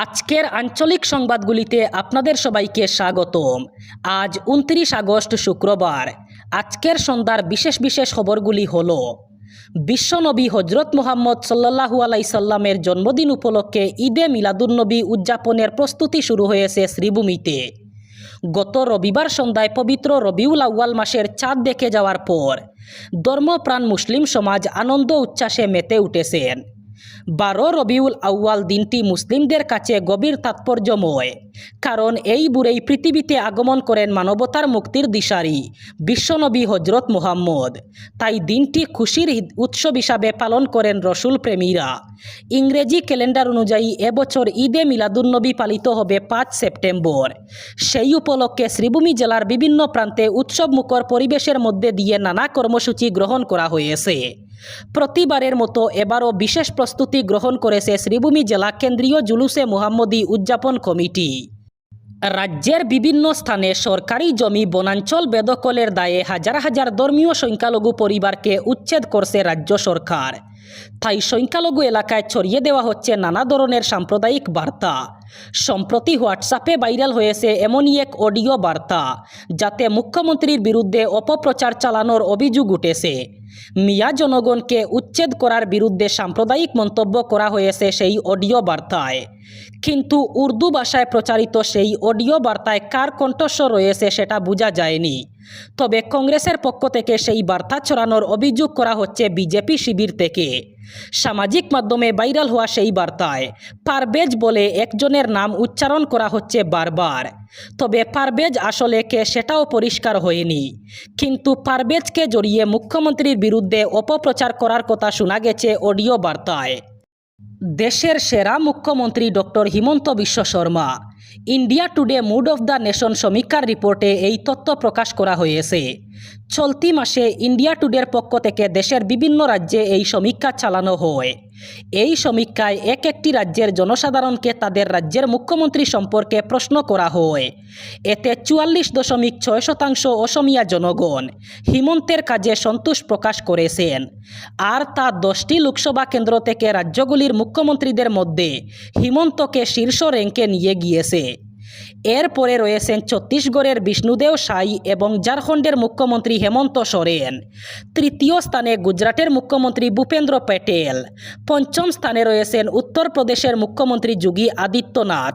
আজকের আঞ্চলিক সংবাদগুলিতে আপনাদের সবাইকে স্বাগতম। আজ উনত্রিশ আগস্ট শুক্রবার। আজকের সন্ধ্যার বিশেষ বিশেষ খবরগুলি হল বিশ্বনবী হজরত মোহাম্মদ সাল্লাহু আলাইসাল্লামের জন্মদিন উপলক্ষে ঈদে মিলাদুন্নবী উদযাপনের প্রস্তুতি শুরু হয়েছে শ্রীভূমিতে। গত রবিবার সন্ধ্যায় পবিত্র রবিউল আউয়াল মাসের চাঁদ দেখে যাওয়ার পর, ধর্মপ্রাণ মুসলিম সমাজ আনন্দ উচ্ছ্বাসে মেতে উঠেছেন। বারো রবিউল আউয়াল দিনটি মুসলিমদের কাছে গভীর তাৎপর্যময়। কারণ এই বুড়েই পৃথিবীতে আগমন করেন মানবতার মুক্তির দিশারি, বিশ্বনবী হজরত মুহাম্মদ। তাই দিনটি খুশির উৎসব হিসাবে পালন করেন রসুল প্রেমীরা। ইংরেজি ক্যালেন্ডার অনুযায়ী এবছর ঈদে মিলাদুন্নবী পালিত হবে পাঁচ সেপ্টেম্বর। সেই উপলক্ষে শ্রীভূমি জেলার বিভিন্ন প্রান্তে উৎসবমুখর পরিবেশের মধ্যে দিয়ে নানা কর্মসূচি গ্রহণ করা হয়েছে। প্রতিবারের মতো এবারও বিশেষ প্রস্তুতি গ্রহণ করেছে শ্রীভূমি জেলা কেন্দ্রীয় জুলুসে মুহাম্মদী উদযাপন কমিটি। রাজ্যের বিভিন্ন স্থানে সরকারি জমি বনাঞ্চল বেদখলের দায়ে হাজার হাজার ধর্মীয় সংখ্যালঘু পরিবারকে উচ্ছেদ করছে রাজ্য সরকার। তাই সংখ্যালঘু এলাকায় ছড়িয়ে দেওয়া হচ্ছে নানা ধরনের সাম্প্রদায়িক বার্তা। সম্প্রতি হোয়াটসঅ্যাপে ভাইরাল হয়েছে এমনই এক অডিও বার্তা, যাতে মুখ্যমন্ত্রীর বিরুদ্ধে অপপ্রচার চালানোর অভিযোগ উঠেছে। মিয়া জনগণকে উচ্ছেদ করার বিরুদ্ধে সাম্প্রদায়িক মন্তব্য করা হয়েছে সেই অডিও বার্তায়। কিন্তু উর্দু ভাষায় প্রচারিত সেই অডিও বার্তায় কার কণ্ঠস্বর রয়েছে সেটা বোঝা যায়নি। তবে কংগ্রেসের পক্ষ থেকে সেই বার্তা ছড়ানোর অভিযোগ করা হচ্ছে বিজেপি শিবির থেকে। সামাজিক মাধ্যমে ভাইরাল হওয়া সেই বার্তায়, পারভেজ বলে একজনের নাম উচ্চারণ করা হচ্ছে বারবার। তবে পারভেজ আসলে কে সেটাও পরিষ্কার হয়নি। কিন্তু পারভেজকে জড়িয়ে মুখ্যমন্ত্রীর বিরুদ্ধে অপপ্রচার করার কথা শোনা গেছে অডিও বার্তায়। দেশের সেরা মুখ্যমন্ত্রী doctor Himanta Biswa Sarma, India Today mood of the nation সমীক্ষার রিপোর্টে এই তথ্য প্রকাশ করা হয়েছে। চলতি মাসে ইন্ডিয়া টুডের পক্ষ থেকে দেশের বিভিন্ন রাজ্যে এই সমীক্ষা চালানো হয়। এই সমীক্ষায় এক একটি রাজ্যের জনসাধারণকে তাদের রাজ্যের মুখ্যমন্ত্রী সম্পর্কে প্রশ্ন করা হয়। এতে চুয়াল্লিশ দশমিক ছয় শতাংশ অসমিয়া জনগণ হিমন্তের কাজে সন্তোষ প্রকাশ করেছেন। আর তা দশটি লোকসভা কেন্দ্র থেকে রাজ্যগুলির মুখ্যমন্ত্রীদের মধ্যে হিমন্তকে শীর্ষ র্যাঙ্কে নিয়ে গিয়েছে। এরপরে রয়েছেন ছত্তিশগড়ের বিষ্ণুদেও সাই এবং ঝাড়খণ্ডের মুখ্যমন্ত্রী হেমন্ত সোরেন। তৃতীয় স্থানে গুজরাটের মুখ্যমন্ত্রী ভূপেন্দ্র প্যাটেল পঞ্চম স্থানে রয়েছেন উত্তরপ্রদেশের মুখ্যমন্ত্রী যোগী আদিত্যনাথ।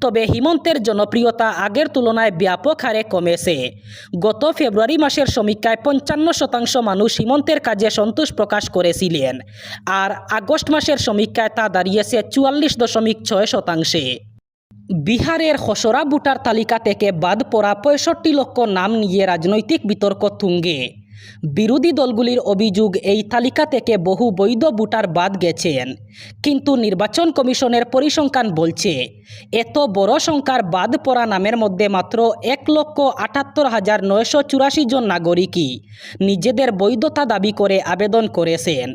তবে হিমন্তের জনপ্রিয়তা আগের তুলনায় ব্যাপক হারে কমেছে। গত ফেব্রুয়ারি মাসের সমীক্ষায় পঞ্চান্ন শতাংশ মানুষ হিমন্তের কাজে সন্তোষ প্রকাশ করেছিলেন। আর আগস্ট মাসের সমীক্ষায় তা দাঁড়িয়েছে চুয়াল্লিশ দশমিক ছয় শতাংশে। বিহারের খসড়া ভোটার তালিকা থেকে বাদ পড়া পঁয়ষট্টি লক্ষ নাম নিয়ে রাজনৈতিক বিতর্ক তুঙ্গে। বিরোধী দলগুলির অভিযোগ এই তালিকা থেকে বহু বৈধ ভোটার বাদ গেছেন। কিন্তু নির্বাচন কমিশনের পরিসংখ্যান বলছে, এত বড় সংখ্যার বাদ পড়া নামের মধ্যে মাত্র এক লক্ষ আটাত্তর হাজার নয়শো চুরাশি জন নাগরিকই নিজেদের বৈধতা দাবি করে আবেদন করেছেন।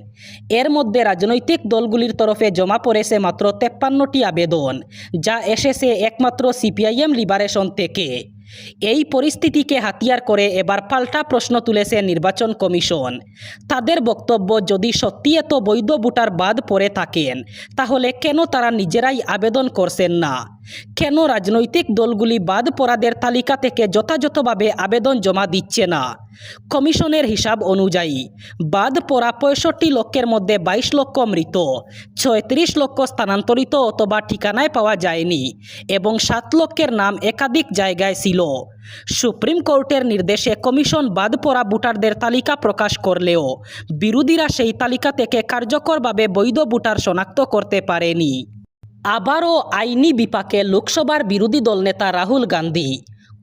এর মধ্যে রাজনৈতিক দলগুলির তরফে জমা পড়েছে মাত্র তেপ্পান্নটি আবেদন, যা এসেছে একমাত্র সিপিআইএম লিবারেশন থেকে। এই পরিস্থিতিকে হাতিয়ার করে এবার পাল্টা প্রশ্ন তুলেছে নির্বাচন কমিশন। তাদের বক্তব্য যদি সত্যি এত বৈধ ভোটার বাদ পড়ে থাকেন, তাহলে কেন তারা নিজেরাই আবেদন করছেন না? কেন রাজনৈতিক দলগুলি বাদ পড়াদের তালিকা থেকে যথাযথভাবে আবেদন জমা দিচ্ছে না? কমিশনের হিসাব অনুযায়ী, বাদ পড়া পঁয়ষট্টি লক্ষের মধ্যে বাইশ লক্ষ মৃত, ছয়ত্রিশ লক্ষ স্থানান্তরিত অথবা ঠিকানায় পাওয়া যায়নি এবং সাত লক্ষের নাম একাধিক জায়গায় ছিল। সুপ্রিম কোর্টের নির্দেশে কমিশন বাদ পড়া ভোটারদের তালিকা প্রকাশ করলেও বিরোধীরা সেই তালিকা থেকে কার্যকরভাবে বৈধ ভোটার শনাক্ত করতে পারেনি। আবারও আইনি বিপাকে লোকসভার বিরোধী দলনেতা রাহুল গান্ধী।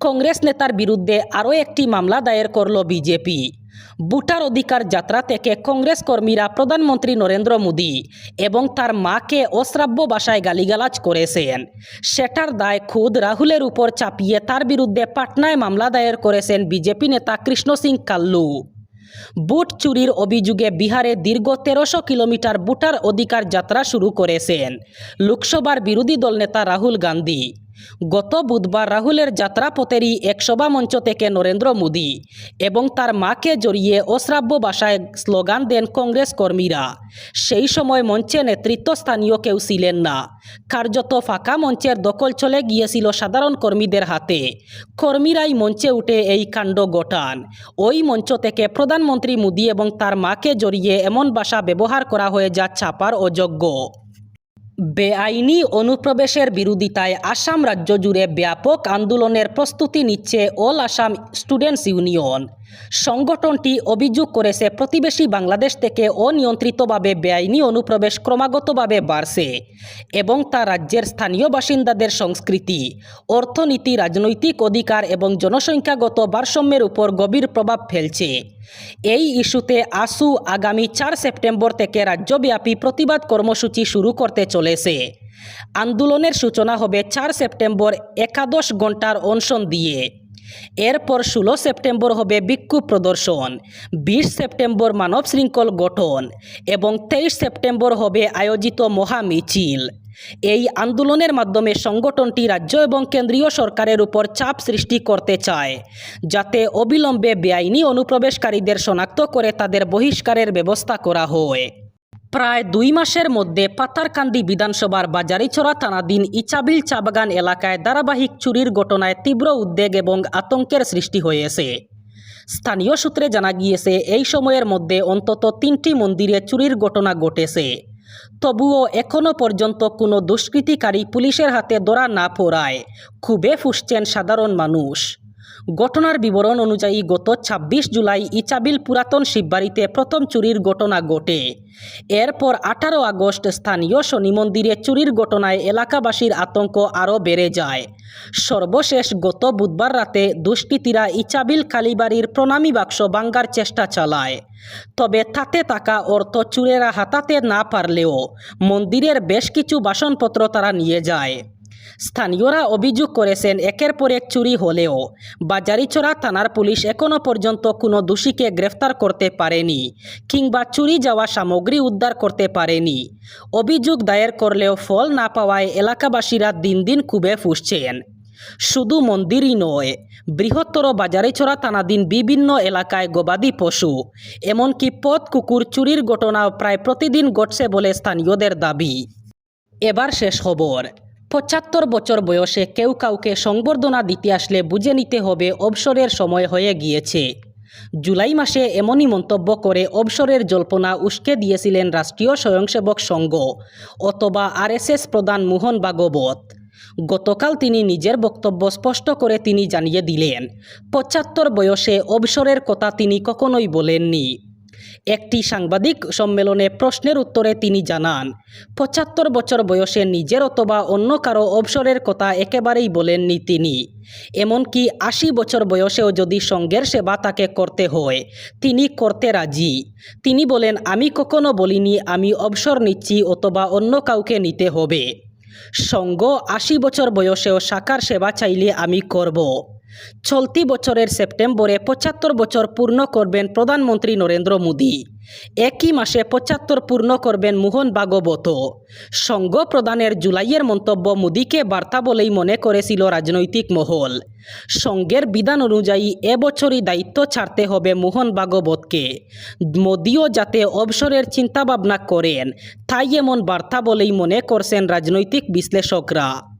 কংগ্রেস নেতার বিরুদ্ধে আরও একটি মামলা দায়ের করল বিজেপি। ভোটার অধিকার যাত্রা থেকে কংগ্রেস কর্মীরা প্রধানমন্ত্রী নরেন্দ্র মোদী এবং তার মাকে অশ্রাব্য ভাষায় গালিগালাজ করেছেন। সেটার দায় খুদ রাহুলের উপর চাপিয়ে তার বিরুদ্ধে পাটনায় মামলা দায়ের করেছেন বিজেপি নেতা কৃষ্ণ সিং কাল্লু। বুট চুরির অভিযোগে বিহারে দীর্ঘ তেরোশো কিলোমিটার বুটার অধিকার যাত্রা শুরু করেছেন। লোকসভার বিরোধী দল নেতা রাহুল গান্ধী। গত বুধবার রাহুলের যাত্রাপথেরই এক সভা মঞ্চ থেকে নরেন্দ্র মোদী এবং তার মাকে জড়িয়ে অশ্রাব্য ভাষায় স্লোগান দেন কংগ্রেস কর্মীরা। সেই সময় মঞ্চে নেতৃত্ব স্থানীয় কেউ ছিলেন না। কার্যত ফাঁকা মঞ্চের দখল চলে গিয়েছিল সাধারণ কর্মীদের হাতে। কর্মীরাই মঞ্চে উঠে এই কাণ্ড ঘটান ওই মঞ্চ থেকে প্রধানমন্ত্রী মোদী এবং তার মাকে জড়িয়ে এমন ভাষা ব্যবহার করা হয়ে যা ছাপার অযোগ্য। বেআইনি অনুপ্রবেশের বিরোধিতায় আসাম রাজ্য জুড়ে ব্যাপক আন্দোলনের প্রস্তুতি নিচ্ছে অল আসাম স্টুডেন্টস ইউনিয়ন। সংগঠনটি অভিযোগ করেছে, প্রতিবেশী বাংলাদেশ থেকে অনিয়ন্ত্রিতভাবে বেআইনি অনুপ্রবেশ ক্রমাগতভাবে বাড়ছে এবং তা রাজ্যের স্থানীয় বাসিন্দাদের সংস্কৃতি, অর্থনীতি, রাজনৈতিক অধিকার এবং জনসংখ্যাগত ভারসাম্যের উপর গভীর প্রভাব ফেলছে। এই ইস্যুতে আসু আগামী চার সেপ্টেম্বর থেকে রাজ্যব্যাপী প্রতিবাদ কর্মসূচি শুরু করতে চলেছে। আন্দোলনের সূচনা হবে চার সেপ্টেম্বর একাদশ ঘণ্টার অনশন দিয়ে। এরপর ষোলো সেপ্টেম্বর হবে বিক্ষোভ প্রদর্শন, বিশ সেপ্টেম্বর মানব শৃঙ্খল গঠন এবং তেইশ সেপ্টেম্বর হবে আয়োজিত মহা মিছিল। এই আন্দোলনের মাধ্যমে সংগঠনটি রাজ্য এবং কেন্দ্রীয় সরকারের উপর চাপ সৃষ্টি করতে চায়, যাতে অবিলম্বে বেআইনি অনুপ্রবেশকারীদের শনাক্ত করে তাদের বহিষ্কারের ব্যবস্থা করা হয়। প্রায় দুই মাসের মধ্যে পাতারকান্দি বিধানসভার বাজারিছড়া থানাধীন ইচাবিল চা বাগান এলাকায় ধারাবাহিক চুরির ঘটনায় তীব্র উদ্বেগ এবং আতঙ্কের সৃষ্টি হয়েছে। স্থানীয় সূত্রে জানা গিয়েছে, এই সময়ের মধ্যে অন্তত তিনটি মন্দিরে চুরির ঘটনা ঘটেছে। তবুও এখনও পর্যন্ত কোনো দুষ্কৃতিকারী পুলিশের হাতে ধরা না পড়ায় খুবই ফুসছেন সাধারণ মানুষ। ঘটনার বিবরণ অনুযায়ী গত ২৬ জুলাই ইচাবিল পুরাতন শিববাড়িতে প্রথম চুরির ঘটনা ঘটে। এরপর আঠারো আগস্ট স্থানীয় শনি মন্দিরে চুরির ঘটনায় এলাকাবাসীর আতঙ্ক আরও বেড়ে যায়। সর্বশেষ গত বুধবার রাতে দুষ্কৃতীরা ইচাবিল কালীবাড়ির প্রণামী বাক্স ভাঙ্গার চেষ্টা চালায়। তবে তাতে থাকা অর্থ চুরেরা হাতাতে না পারলেও মন্দিরের বেশ কিছু বাসনপত্র তারা নিয়ে যায়। স্থানীয়রা অভিযোগ করেছেন, একের পর এক চুরি হলেও বাজারিচড়া থানার পুলিশ এখনও পর্যন্ত কোনো দোষীকে গ্রেফতার করতে পারেনি কিংবা চুরি যাওয়া সামগ্রী উদ্ধার করতে পারেনি। অভিযোগ দায়ের করলেও ফল না পাওয়ায় এলাকাবাসীরা দিন দিন খুবই ফুসছেন। শুধু মন্দিরই নয়, বৃহত্তর বাজারিছড়া থানাধীন বিভিন্ন এলাকায় গবাদি পশু, এমনকি পথ কুকুর চুরির ঘটনাও প্রায় প্রতিদিন ঘটছে বলে স্থানীয়দের দাবি। এবার শেষ খবর। পঁচাত্তর বছর বয়সে কেউ কাউকে সংবর্ধনা দিতে আসলে বুঝে নিতে হবে অবসরের সময় হয়ে গিয়েছে। জুলাই মাসে এমনই মন্তব্য করে অবসরের জল্পনা উস্কে দিয়েছিলেন রাষ্ট্রীয় স্বয়ংসেবক সংঘ অথবা আরএসএস প্রধান মোহন ভাগবত। গতকাল তিনি নিজের বক্তব্য স্পষ্ট করে তিনি জানিয়ে দিলেন, পঁচাত্তর বয়সে অবসরের কথা তিনি কখনোই বলেননি। একটি সাংবাদিক সম্মেলনে প্রশ্নের উত্তরে তিনি জানান, পঁচাত্তর বছর বয়সে নিজের অথবা অন্য কারও অবসরের কথা একেবারেই বলেননি তিনি। এমনকি আশি বছর বয়সেও যদি সঙ্গের সেবা তাকে করতে হয়, তিনি করতে রাজি। তিনি বলেন, আমি কখনো বলিনি, আমি অবসর নিচ্ছি অথবা অন্য কাউকে নিতে হবে। সঙ্গ আশি বছর বয়সেও সাকার সেবা চাইলে আমি করব। চলতি বছরের সেপ্টেম্বরে পঁচাত্তর বছর পূর্ণ করবেন প্রধানমন্ত্রী নরেন্দ্র মোদী। একই মাসে পঁচাত্তর পূর্ণ করবেন মোহন ভাগবত। সংঘ প্রধানের জুলাইয়ের মন্তব্য মোদীকে বার্তা বলেই মনে করেছিল রাজনৈতিক মহল। সংঘের বিধান অনুযায়ী এবছরই দায়িত্ব ছাড়তে হবে মোহন ভাগবতকে। মোদীও যাতে অবসরের চিন্তাভাবনা করেন, তাই এমন বার্তা বলেই মনে করছেন রাজনৈতিক বিশ্লেষকরা।